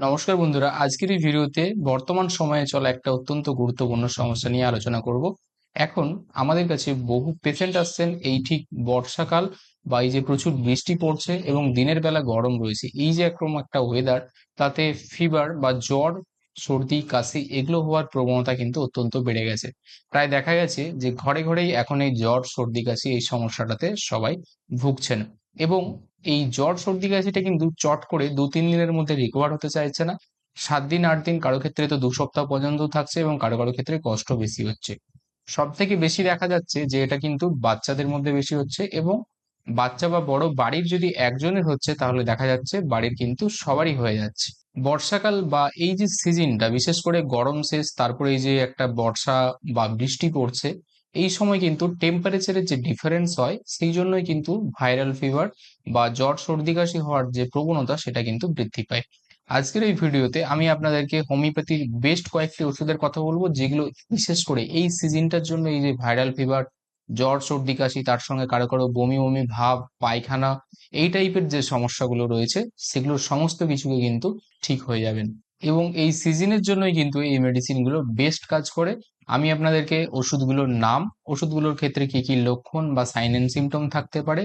নমস্কার বন্ধুরা, আজকের এই ভিডিওতে বর্তমান সময়ে চলা একটা অত্যন্ত গুরুত্বপূর্ণ সমস্যা নিয়ে আলোচনা করব। এখন আমাদের কাছে বহু পেশেন্ট আসছেন, এই ঠিক বর্ষাকাল বা এই যে প্রচুর বৃষ্টি পড়ছে এবং দিনের বেলা গরম রয়েছে, এই যে একরকম একটা ওয়েদার তাতে ফিভার বা জ্বর, সর্দি, কাশি এগুলো হওয়ার প্রবণতা কিন্তু অত্যন্ত বেড়ে গেছে। প্রায় দেখা গেছে যে ঘরে ঘরেই এখন এই জ্বর, সর্দি, কাশি এই সমস্যাটাতে সবাই ভুগছেন। এবং এই জ্বর সর্দি কাশিটা কিন্তু চট করে দু, তিন দিনের মধ্যে রিকভার হতে চাইছে না। সাত দিন, আট দিন কারও ক্ষেত্রে তো দু সপ্তাহ পর্যন্ত থাকছে এবং কারও কারও ক্ষেত্রে কষ্ট বেশি হচ্ছে। সব থেকে বেশি দেখা যাচ্ছে যে এটা কিন্তু বাচ্চাদের মধ্যে বেশি হচ্ছে এবং বাচ্চা বা বড় বাড়ির যদি একজনের হচ্ছে তাহলে দেখা যাচ্ছে বাড়ির কিন্তু সবারই হয়ে যাচ্ছে। বর্ষাকাল বা এই যে সিজনটা বিশেষ করে গরম শেষ, তারপরে এই যে একটা বর্ষা বা বৃষ্টি পড়ছে এই সময় কিন্তু টেম্পারেচারের যে ডিফারেন্স হয়, সেই জন্যই কিন্তু ভাইরাল ফিভার বা জ্বর সর্দি কাশি হওয়ার যে প্রবণতা, সেটা কিন্তু বৃদ্ধি পায়। আজকের এই ভিডিওতে আমি আপনাদেরকে হোমিওপ্যাথির বেস্ট কয়েকটি ওষুধের কথা বলব, যেগুলো বিশেষ করে এই সিজনটার জন্য এই যে ভাইরাল ফিভার জ্বর, সর্দি কাশি, তার সঙ্গে কারও কারও বমি বমি, ভাব, পায়খানা, এই টাইপের যে সমস্যাগুলো রয়েছে, সেগুলোর সমস্ত কিছুকে কিন্তু ঠিক হয়ে যাবেন। এবং এই সিজনের জন্যই কিন্তু এই মেডিসিনগুলো বেস্ট কাজ করে। আমি আপনাদেরকে ওষুধগুলোর নাম, ওষুধগুলোর ক্ষেত্রে কি কি লক্ষণ বা সাইন এন্ড সিমটম থাকতে পারে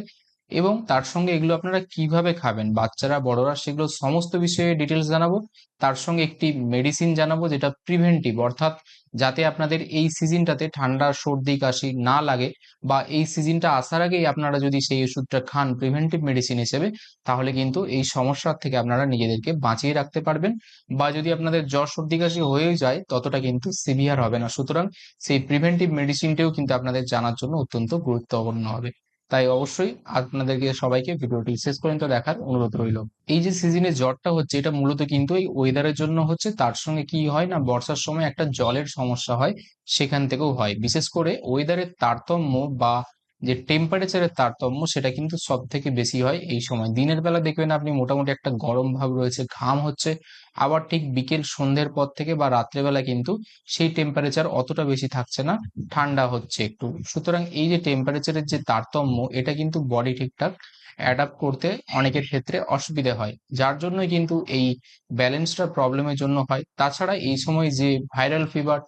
এবং তার সঙ্গে এগুলো আপনারা কীভাবে খাবেন, বাচ্চারা, বড়রা, সেগুলো সমস্ত বিষয়ে ডিটেলস জানাব। তার সঙ্গে একটি মেডিসিন জানাব যেটা প্রিভেন্টিভ অর্থাৎ যাতে আপনাদের এই সিজনটাতে ঠান্ডা, সর্দি, কাশি না লাগে বা এই সিজনটা আসার আগেই আপনারা যদি সেই ওষুধটা খান প্রিভেন্টিভ মেডিসিন হিসেবে, তাহলে কিন্তু এই সমস্যার থেকে আপনারা নিজেদেরকে বাঁচিয়ে রাখতে পারবেন বা যদি আপনাদের জ্বর, সর্দি, কাশি হয়েও যায়, ততটা কিন্তু সিভিয়ার হবে না। সুতরাং সেই প্রিভেন্টিভ মেডিসিনটাও কিন্তু আপনাদের জানার জন্য অত্যন্ত গুরুত্বপূর্ণ হবে। তাই অবশ্যই আপনাদেরকে সবাইকে ভিডিওটি শেষ পর্যন্ত দেখার অনুরোধ রইল। এই যে সিজনে জ্বরটা হচ্ছে, এটা মূলত কিন্তু এই ওয়েদারের জন্য হচ্ছে। তার সঙ্গে কি হয় না, বর্ষার সময় একটা জলের সমস্যা হয়, সেখান থেকেও হয়। বিশেষ করে ওয়েদারের তারতম্য বা যে টেম্পারেচারের তারতম্য সেটা কিন্তু সব থেকে বেশি হয় এই সময়। দিনের বেলা দেখবেন আপনি মোটামুটি একটা গরম ভাব রয়েছে, ঘাম হচ্ছে, আবার ঠিক বিকেল সন্ধ্যের পর থেকে বা রাত্রেবেলা কিন্তু সেই টেম্পারেচার অতটা বেশি থাকছে না, ঠান্ডা হচ্ছে একটু। সুতরাং এই যে টেম্পারেচারের যে তারতম্য, এটা কিন্তু বডি ঠিকঠাক অ্যাডাপ্ট করতে অনেকের ক্ষেত্রে অসুবিধা হয়। যার জন্যই কিন্তু এই ব্যালেন্সটা প্রবলেমের জন্য হয়। তাছাড়া এই সময় যে ভাইরাল ফিভার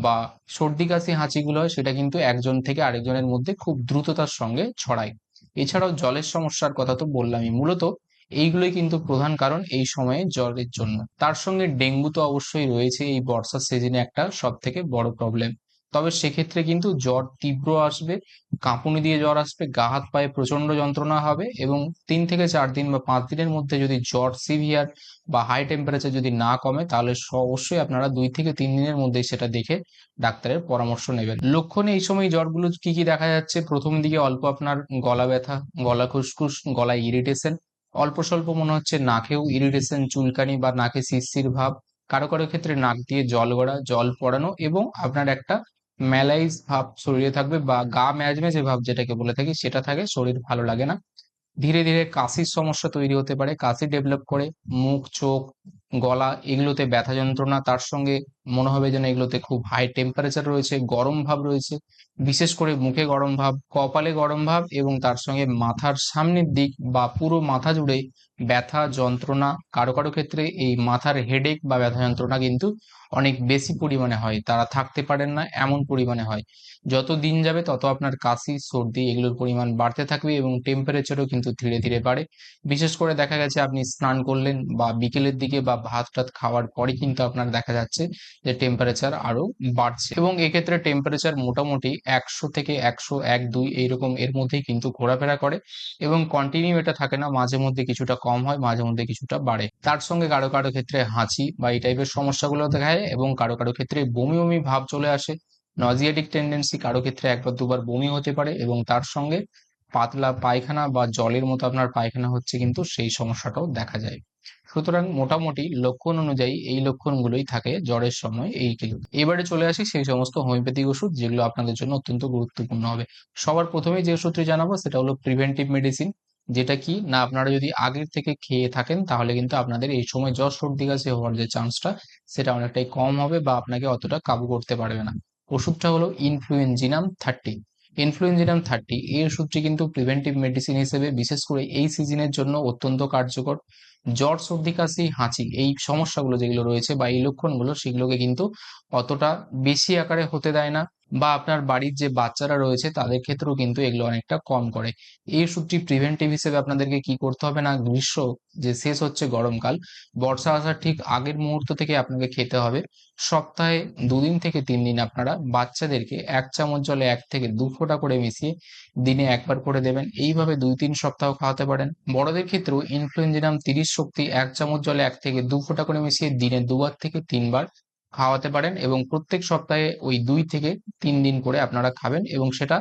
বা সর্দি, কাশি, হাঁচিগুলো হয়, সেটা কিন্তু একজন থেকে আরেকজনের মধ্যে খুব দ্রুততার সঙ্গে ছড়ায়। এছাড়াও জলের সমস্যার কথা তো বললামই। মূলত এইগুলোই কিন্তু প্রধান কারণ এই সময়ে জ্বরের জন্য। তার সঙ্গে ডেঙ্গু তো অবশ্যই রয়েছে। এই বর্ষার সিজনে একটা সব থেকে বড় প্রবলেম তবে সেক্ষেত্রে কিন্তু জ্বর তীব্র আসবে, কাঁপুনি দিয়ে জ্বর আসবে, গা হাত পায়ে প্রচণ্ড যন্ত্রণা হবে এবং তিন থেকে চার দিন বা পাঁচ দিনের মধ্যে যদি জ্বর সিভিয়ার বা হাই টেম্পারেচার যদি না কমে, তাহলে অবশ্যই আপনারা দুই থেকে তিন দিনের মধ্যে সেটা দেখে ডাক্তারের পরামর্শ নেবেন। লক্ষণে এই সময় জ্বরগুলো কি কি দেখা যাচ্ছে? প্রথম দিকে অল্প আপনার গলা ব্যথা, গলা খুসখুস, গলায় ইরিটেশন অল্প স্বল্প মনে হচ্ছে নাকেও ইরিটেশন চুলকানি বা নাকে শিরশির ভাব, কারও কারও ক্ষেত্রে নাক দিয়ে জল গড়া, জল পড়ানো এবং আপনার একটা ম্যালাইজ ভাব শরীরে থাকবে বা গা ম্যাজম্যাজে ভাব যেটাকে বলে থাকি সেটা থাকে, শরীর ভালো লাগে না। ধীরে ধীরে কাশির সমস্যা তৈরি হতে পারে, কাশি ডেভেলপ করে, মুখ, চোখ গলা, এগুলোতে ব্যথা যন্ত্রণা, তার সঙ্গে মনে হবে যেন এগুলোতে খুব হাই টেম্পারেচার রয়েছে, গরম ভাব রয়েছে। বিশেষ করে মুখে গরম ভাব, কপালে গরম ভাব এবং তার সঙ্গে মাথার সামনের দিক বা পুরো মাথা জুড়ে ব্যথা যন্ত্রণা। কারও কারও ক্ষেত্রে এই মাথার হেডেক বা ব্যথা যন্ত্রণা কিন্তু অনেক বেশি পরিমাণে হয়। তারা থাকতে পারেন না, এমন পরিমাণে হয়। যত দিন যাবে তত আপনার কাশি, সর্দি এগুলোর পরিমাণ বাড়তে থাকবে এবং টেম্পারেচারও কিন্তু ধীরে ধীরে বাড়ে। বিশেষ করে দেখা গেছে আপনি স্নান করলেন বা বিকেলের দিকে বা ভাত টাত খাওয়ার পরে কিন্তু আপনার দেখা যাচ্ছে যে টেম্পারেচার আরও বাড়ছে। এবং এক্ষেত্রে টেম্পারেচার মোটামুটি একশো থেকে একশো এক দুই এইরকম এর মধ্যেই কিন্তু ঘোরাফেরা করে এবং কন্টিনিউ এটা থাকে না, মাঝে মধ্যে কিছুটা কম হয়, মাঝে মধ্যে কিছুটা বাড়ে। তার সঙ্গে কারও কারও ক্ষেত্রে হাঁচি বা এই টাইপের সমস্যাগুলো দেখা যায় এবং কারও কারও ক্ষেত্রে বমি বমি ভাব চলে আসে। নজিয়াটিক টেন্ডেন্সি কারও ক্ষেত্রে একবার দুবার বমি হতে পারে এবং তার সঙ্গে পাতলা পায়খানা বা জলের মতো আপনার পায়খানা হচ্ছে কিন্তু সেই সমস্যাটাও দেখা যায়। সুতরাং মোটামুটি লক্ষণ অনুযায়ী এই লক্ষণগুলোই থাকে জ্বরের সময় এই কিলো এবারে চলে আসি সেই সমস্ত হোমিওপ্যাথিক ওষুধ যেগুলো আপনাদের জন্য অত্যন্ত গুরুত্বপূর্ণ হবে। সবার প্রথমে যে ওষুধটি জানাব সেটা হলো প্রিভেন্টিভ মেডিসিন যেটা কি না আপনারা যদি আগের থেকে খেয়ে থাকেন তাহলে কিন্তু আপনাদের এই সময় জ্বর সর্দি কাশি হওয়ার যে চান্সটা সেটা অনেকটাই কম হবে বা আপনাকে অতটা কাবু করতে পারবে না। ওষুধটা হলো ইনফ্লুয়েঞ্জিনাম থার্টি ইনফ্লুয়েঞ্জিনাম থার্টি এই ওষুধটি কিন্তু প্রিভেন্টিভ মেডিসিন হিসেবে বিশেষ করে এই সিজনের জন্য অত্যন্ত কার্যকর। জ্বর, সর্দি, কাশি, হাঁচি এই সমস্যাগুলো যেগুলো রয়েছে বা এই লক্ষণগুলো সেগুলোকে কিন্তু অতটা বেশি আকারে হতে দেয় না। বা আপনার বাড়ির যে বাচ্চারা রয়েছে তাদের ক্ষেত্রেও কিন্তু এগুলো অনেকটা কম করে। এই ওষুধটি প্রিভেন্টিভ হিসেবে আপনাদেরকে কি করতে হবে না? গ্রীষ্ম যে শেষ হচ্ছে গরমকাল, বর্ষা আসার ঠিক আগের মুহূর্ত থেকে আপনাকে খেতে হবে। সপ্তাহে দুদিন থেকে তিন দিন আপনারা বাচ্চাদেরকে এক চামচ জলে এক থেকে দু ফোঁটা করে মিশিয়ে দিনে একবার করে দেবেন। এইভাবে দুই তিন সপ্তাহ খাওয়াতে পারেন। বড়দের ক্ষেত্রেও ইনফ্লুয়েঞ্জিনাম তিরিশ শক্তি এক চামচ জলে এক থেকে দু ফোঁটা করে মিশিয়ে দিনে দুবার থেকে তিনবার খাওয়াতে পারেন এবং প্রত্যেক সপ্তাহে ওই দুই থেকে তিন দিন করে আপনারা খাবেন এবং সেটা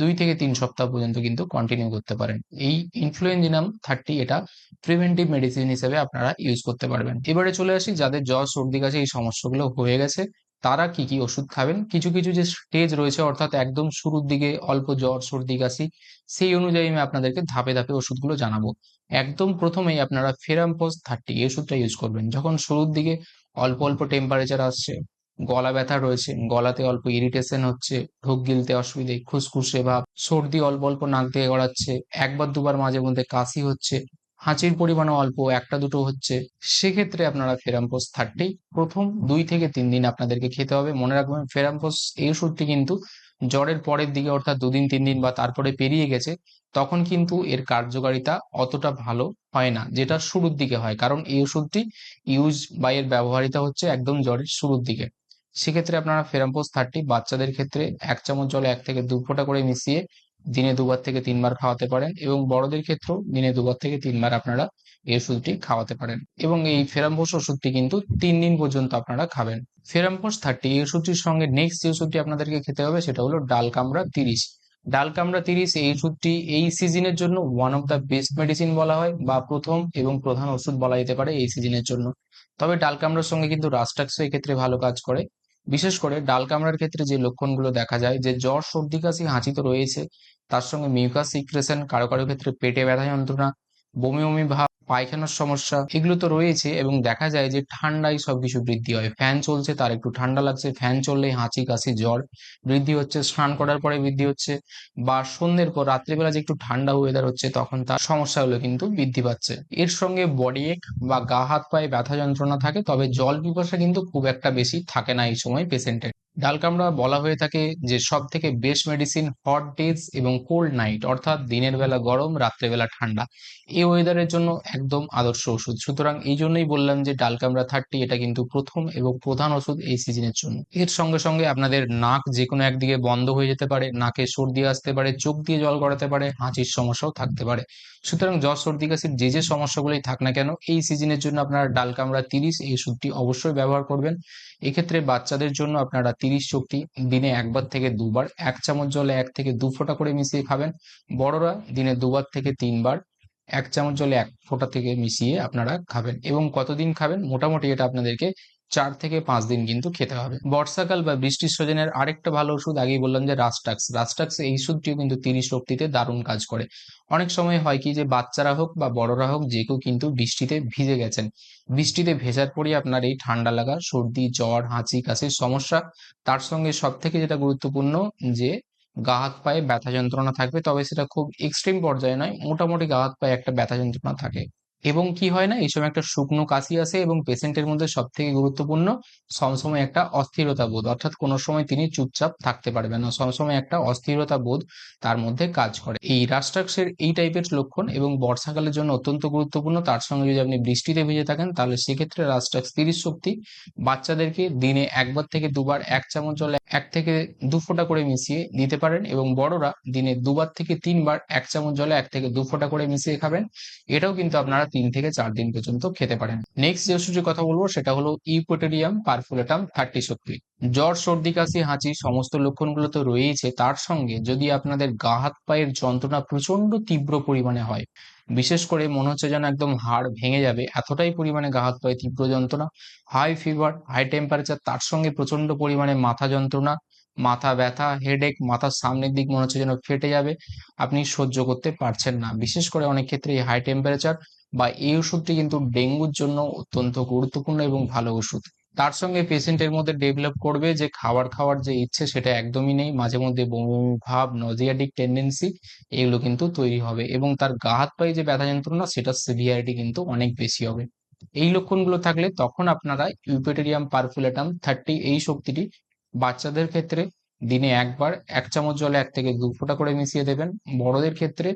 দুই থেকে তিন সপ্তাহ পর্যন্ত কিন্তু কন্টিনিউ করতে পারেন। এই ইনফ্লুয়েঞ্জিনাম থার্টি এটা প্রিভেন্টিভ মেডিসিন হিসেবে আপনারা ইউজ করতে পারবেন। এবারে চলে আসি যাদের জ্বর, সর্দি, কাশি এই সমস্যাগুলো হয়ে গেছে, তারা কি কি ওষুধ খাবেন? কিছু কিছু যে স্টেজ রয়েছে অর্থাৎ একদম শুরুর দিকে অল্প জ্বর, সর্দি, কাশি, সেই অনুযায়ী আমি আপনাদেরকে ধাপে ধাপে ওষুধগুলো জানাব। একদম প্রথমেই আপনারা ফেরাম্পোজ থার্টি এই ওষুধটা ইউজ করবেন। যখন শুরুর দিকে অল্প অল্প টেম্পারেচার আসছে, গলা ব্যথা রয়েছে, গলাতে অল্প ইরিটেশন হচ্ছে, ঢোক গিলতে অসুবিধে, খুসখুসে ভাব, সর্দি অল্প অল্প নাক দিয়ে গড়াচ্ছে, একবার দুবার মাঝে মধ্যে কাশি হচ্ছে, হাঁচির পরিমাণও অল্প, একটা দুটো হচ্ছে। সেক্ষেত্রে আপনারা ফেরাম্পোস থার্টি প্রথম দুই থেকে তিন দিন আপনাদেরকে খেতে হবে। মনে রাখবেন ফেরাম্পোস এই ওষুধটি কিন্তু জ্বরের পরের দিকে অর্থাৎ দুদিন তিন দিন বা তারপরে পেরিয়ে গেছে, তখন কিন্তু এর কার্যকারিতা অতটা ভালো হয় না, যেটা শুরুর দিকে হয়। কারণ এই ওষুধটি ইউজ বা এর ব্যবহারিতা হচ্ছে একদম জ্বরের শুরুর দিকে। সেক্ষেত্রে আপনারা ফেরাম্পোস থার্টি বাচ্চাদের ক্ষেত্রে এক চামচ জলে এক থেকে দু ফোঁটা করে মিশিয়ে দিনে দুবার থেকে তিনবার খাওয়াতে পারেন এবং বড়দের ক্ষেত্রেও দিনে দুবার থেকে তিনবার আপনারা এই ওষুধটি খাওয়াতে পারেন। এবং এই ফেরাম্পোস ওষুধটি কিন্তু তিন দিন পর্যন্ত আপনারা খাবেন। ফেরাম্পোস থার্টি, এই ওষুধটির সঙ্গে নেক্সট যে ওষুধটি আপনাদেরকে খেতে হবে সেটা হলো ডাল কামড়া তিরিশ। ডাল কামড়া তিরিশ, এই ওষুধটি এই সিজনের জন্য one of the best medicine বলা হয় বা প্রথম এবং প্রধান ওষুধ বলা যেতে পারে এই সিজনের জন্য। তবে ডাল কামড়ার সঙ্গে কিন্তু রাস্টাক্সও ক্ষেত্রে ভালো কাজ করে। বিশেষ করে ডাল কামড়ার ক্ষেত্রে যে লক্ষণগুলো দেখা যায়, যে জ্বর, সর্দি, কাশি, হাঁচি তো রয়েছে, তার সঙ্গে মিউকাস সিক্রেশন কারও কারও ক্ষেত্রে পেটে ব্যথা যন্ত্রণা, বমি বমি ভাব পায়খানার সমস্যা এগুলো তো রয়েছে এবং দেখা যায় যে ঠান্ডায় সবকিছু বৃদ্ধি হয়। ফ্যান চলছে, তার একটু ঠান্ডা লাগছে, ফ্যান চললেই হাঁচি, কাশি, জ্বর বৃদ্ধি হচ্ছে, স্নান করার পরে বৃদ্ধি হচ্ছে বা সন্ধ্যের পর রাত্রিবেলা যে একটু ঠান্ডা ওয়েদার হচ্ছে তখন তার সমস্যাগুলো কিন্তু বৃদ্ধি পাচ্ছে। এর সঙ্গে বডি এক বা গা, হাত, পায়ে ব্যথা যন্ত্রণা থাকে, তবে জল পিপাসা কিন্তু খুব একটা বেশি থাকে না এই সময় পেশেন্টের ডাল কামড়া বলা হয়ে থাকে যে সব থেকে বেস্ট মেডিসিন হট ডেজ এবং কোল্ড নাইট অর্থাৎ দিনের বেলা গরম, রাত্রেবেলা ঠান্ডা। এই ওয়েদারের জন্য একদম আদর্শ ওষুধ। সুতরাং এই জন্যই বললাম যে ডাল কামড়া থার্টি এটা কিন্তু প্রথম এবং প্রধান ওষুধ এই সিজনের জন্য। এর সঙ্গে সঙ্গে আপনাদের নাক যে কোনো একদিকে বন্ধ হয়ে যেতে পারে, নাকে সর্দি আসতে পারে, চোখ দিয়ে জল গড়াতে পারে, হাঁচির সমস্যাও থাকতে পারে। সুতরাং জ্বর, সর্দি কাশির যে যে সমস্যাগুলোই থাক না কেন, এই সিজনের জন্য আপনারা ডাল কামড়া তিরিশ এই ওষুধটি অবশ্যই ব্যবহার করবেন। এক্ষেত্রে বাচ্চাদের জন্য আপনারা তিরিশ শক্তি দিনে একবার থেকে দুবার, এক চামচ জলে এক থেকে দু ফোঁটা করে মিশিয়ে খাবেন। বড়রা দিনে দুবার থেকে তিনবার এক চামচ জলে এক ফোঁটা থেকে মিশিয়ে আপনারা খাবেন এবং কতদিন খাবেন মোটামুটি এটা আপনাদেরকে চার থেকে পাঁচ দিন কিন্তু খেতে হবে। বর্ষাকাল বা বৃষ্টির সজনের আরেকটা ভালো ওষুধ আগেই বললাম যে রাস্টাক্স রাস্টাক্স এই ওষুধটিও কিন্তু তিরিশ শক্তিতে দারুণ কাজ করে। অনেক সময় হয় কি যে বাচ্চারা হোক বা বড়রা হোক যে কেউ কিন্তু বৃষ্টিতে ভিজে গেছেন। বৃষ্টিতে ভেজার পরই আপনার এই ঠান্ডা লাগা, সর্দি, জ্বর, হাঁচি, কাশির সমস্যা, তার সঙ্গে সব থেকে যেটা গুরুত্বপূর্ণ যে গা হাত পায়ে ব্যথা যন্ত্রণা থাকবে, তবে সেটা খুব এক্সট্রিম পর্যায়ে নয়। মোটামুটি গা হাত পায়ে একটা ব্যথা যন্ত্রণা থাকে। এবং কি হয় না এই সময় একটা শুকনো কাশি আসে এবং পেশেন্টের মধ্যে সব থেকে গুরুত্বপূর্ণ সবসময় একটা অস্থিরতা বোধ। অর্থাৎ কোনো সময় তিনি চুপচাপ থাকতে পারবেন না, সবসময় একটা অস্থিরতা বোধ তার মধ্যে কাজ করে। এই রাস্ট্রাক্সের এই টাইপের লক্ষণ এবং বর্ষাকালের জন্য অত্যন্ত গুরুত্বপূর্ণ, তার সঙ্গে যদি আপনি বৃষ্টিতে ভিজে থাকেন, তাহলে সেক্ষেত্রে রাস্ট্রাক্স তিরিশ শক্তি বাচ্চাদেরকে দিনে একবার থেকে দুবার এক চামচ জলে এক থেকে দু ফোঁটা করে মিশিয়ে দিতে পারেন এবং বড়রা দিনে দুবার থেকে তিনবার এক চামচ জলে এক থেকে দু ফোঁটা করে মিশিয়ে খাবেন। এটাও কিন্তু আপনারা তিন থেকে চার দিন পর্যন্ত খেতে পারেন। নেক্সট যে ওষুধের কথা বলব, সেটা হলো ইউপোটেরিয়াম পারফুলেটাম থার্টি শক্তি। জ্বর, সর্দি, কাশি, হাঁচি সমস্ত লক্ষণগুলো তো রয়েছে তার সঙ্গে যদি আপনাদের গা, হাত, পায়ের যন্ত্রণা প্রচণ্ড তীব্র পরিমাণে হয়, বিশেষ করে মনে হচ্ছে যেন একদম হাড় ভেঙে যাবে, এতটাই পরিমাণে গা, হাত, পায়ে তীব্র যন্ত্রণা হাই ফিভার হাই টেম্পারেচার তার সঙ্গে প্রচণ্ড পরিমাণে মাথা যন্ত্রণা, মাথা ব্যথা হেডেক মাথার সামনের দিক মনে হচ্ছে যেন ফেটে যাবে, আপনি সহ্য করতে পারছেন না। বিশেষ করে অনেক ক্ষেত্রে এই হাই টেম্পারেচার বা এই ওষুধটি কিন্তু ডেঙ্গুর জন্য অত্যন্ত গুরুত্বপূর্ণ এবং ভালো ওষুধ। তার সঙ্গে পেশেন্টের মধ্যে ডেভেলপ করবে যে খাবার খাওয়ার যে ইচ্ছে সেটা একদমই নেই। মাঝে মধ্যে বমি ভাব, নজিয়াটিক টেন্ডেন্সি এগুলো কিন্তু তৈরি হবে এবং তার গা হাত পায়ে যে ব্যথা যন্ত্রণা সেটার সিভিয়ারিটি কিন্তু অনেক বেশি হবে। এই লক্ষণগুলো থাকলে তখন আপনারা ইউপেটেরিয়াম পারফুলেটাম থার্টি এই শক্তিটি বাচ্চাদের ক্ষেত্রে দিনে একবার এক চামচ জলে এক থেকে দু ফোঁটা করে মিশিয়ে দেবেন। বড়দের ক্ষেত্রে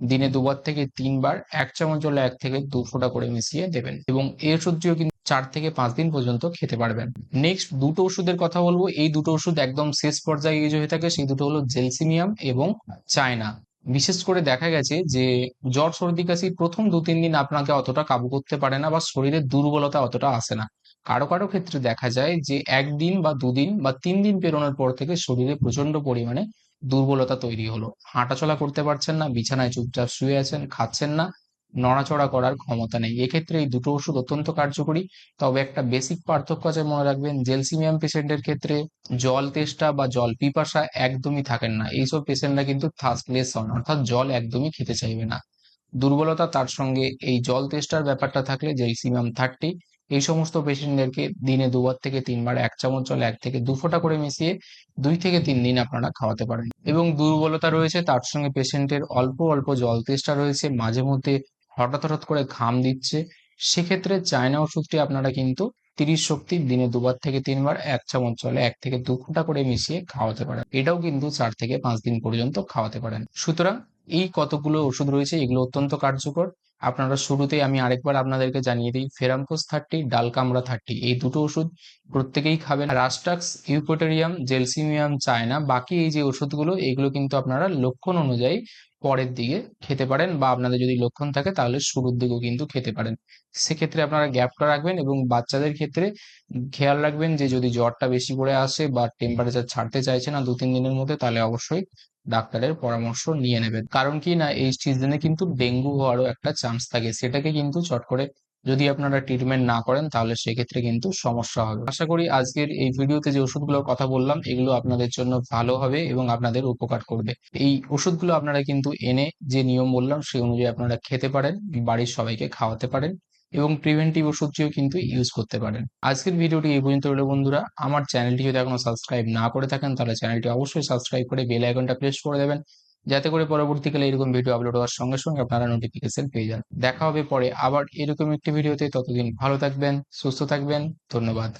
দিনে দুবার থেকে তিনবার এক চামচ জলে এক থেকে দু ফোঁটা করে মিশিয়ে দেবেন এবং এই ওষুধটিও কিন্তু চার থেকে পাঁচ দিন পর্যন্ত খেতে পারবেন। নেক্সট দুটো ওষুধের কথা বলব। এই দুটো ওষুধ একদম শেষ পর্যায়ে ইউজ হয়ে থাকে। সেই দুটো হলো জেলসিমিয়াম এবং চায়না। বিশেষ করে দেখা গেছে যে জ্বর, সর্দি, কাশি প্রথম দু, তিন দিন আপনাকে অতটা কাবু করতে পারে না বা শরীরের দুর্বলতা অতটা আসে না। কারও কারও ক্ষেত্রে দেখা যায় যে একদিন বা দুদিন বা তিন দিন পেরোনোর পর থেকে শরীরে প্রচণ্ড পরিমাণে দুর্বলতা তৈরি হলো। হাঁটাচলা করতে পারছেন না, বিছানায় চুপচাপ শুয়ে আছেন, খাচ্ছেন না, নড়াচড়া করার ক্ষমতা নেই। এক্ষেত্রে এই দুটো ওষুধ অত্যন্ত কার্যকরী। তবে একটা বেসিক পার্থক্য আছে মনে রাখবেন, জেলসিমিয়াম পেশেন্টের ক্ষেত্রে জল তেষ্টা বা জল পিপাসা একদমই থাকেন না। এইসব পেশেন্টরা কিন্তু থার্স্টলেস হন, অর্থাৎ জল একদমই খেতে চাইবে না। দুর্বলতা তার সঙ্গে এই জল তেষ্টার ব্যাপারটা থাকলে জেলসিমিয়াম থার্টি এই সমস্ত পেশেন্টদেরকে দিনে দুবার থেকে তিনবার এক চামচ জল, এক থেকে দু ফোঁটা করে মিশিয়ে দুই থেকে তিন দিন আপনারা খাওয়াতে পারেন। এবং দুর্বলতা রয়েছে, তার সঙ্গে পেশেন্টের অল্প অল্প জল তেষ্টা রয়েছে, মাঝে মধ্যে হঠাৎ হঠাৎ করে ঘাম দিচ্ছে। সেক্ষেত্রে চায়না ওষুধটি আপনারা কিন্তু তিরিশ শক্তি দিনে দুবার থেকে তিনবার এক চামচ জলে এক থেকে দু ফোঁটা করে মিশিয়ে খাওয়াতে পারেন। এটাও কিন্তু চার থেকে পাঁচ দিন পর্যন্ত খাওয়াতে পারেন। সুতরাং এই কতগুলো ওষুধ রয়েছে, এগুলো অত্যন্ত কার্যকর। আপনারা শুরুতেই আমি আরেকবার আপনাদেরকে জানিয়ে দিই, ফেরামকোস থার্টি, ডালকামরা থার্টি, এই দুটো ওষুধ প্রত্যেকেই খাবেন। রাস্টাক্স, ইউপোটেরিয়াম, জেলসিমিয়াম, চায়না, বাকি এই যে ওষুধগুলো, এগুলো কিন্তু আপনারা লক্ষণ অনুযায়ী পরের দিকে খেতে পারেন বা আপনাদের যদি লক্ষণ থাকে তাহলে শুরুর দিকেও কিন্তু খেতে পারেন। সেক্ষেত্রে আপনারা গ্যাপটা রাখবেন এবং বাচ্চাদের ক্ষেত্রে খেয়াল রাখবেন যে যদি জ্বরটা বেশি করে আসে বা টেম্পারেচার ছাড়তে চাইছে না দু তিন দিনের মধ্যে তাহলে অবশ্যই ডাক্তারের পরামর্শ নিয়ে নেবেন। কারণ কি না এই সিজনে কিন্তু ডেঙ্গু হওয়ারও একটা চান্স থাকে। সেটাকে কিন্তু চট করে যদি আপনারা ট্রিটমেন্ট না করেন, তাহলে সেক্ষেত্রে কিন্তু সমস্যা হবে। আশা করি আজকের এই ভিডিওতে যে ওষুধগুলোর কথা বললাম, এগুলো আপনাদের জন্য ভালো হবে এবং আপনাদের উপকার করবে। এই ওষুধগুলো আপনারা কিন্তু এনে যে নিয়ম বললাম, সেই অনুযায়ী আপনারা খেতে পারেন, বাড়ির সবাইকে খাওয়াতে পারেন এবং প্রিভেন্টিভ ওষুধটিও কিন্তু ইউজ করতে পারেন। আজকের ভিডিওটি এই পর্যন্ত রইল বন্ধুরা। আমার চ্যানেলটি যদি এখনও সাবস্ক্রাইব না করে থাকেন, তাহলে চ্যানেলটি অবশ্যই সাবস্ক্রাইব করে বেল আইকনটা প্রেস করে দেবেন। যাতে করে পরবর্তীকালে এরকম ভিডিও আপলোড হওয়ার সঙ্গে সঙ্গে আপনারা নোটিফিকেশন পেয়ে যান। দেখা হবে পরে আবার এরকম একটি ভিডিওতে ততদিন ভালো থাকবেন, সুস্থ থাকবেন। ধন্যবাদ।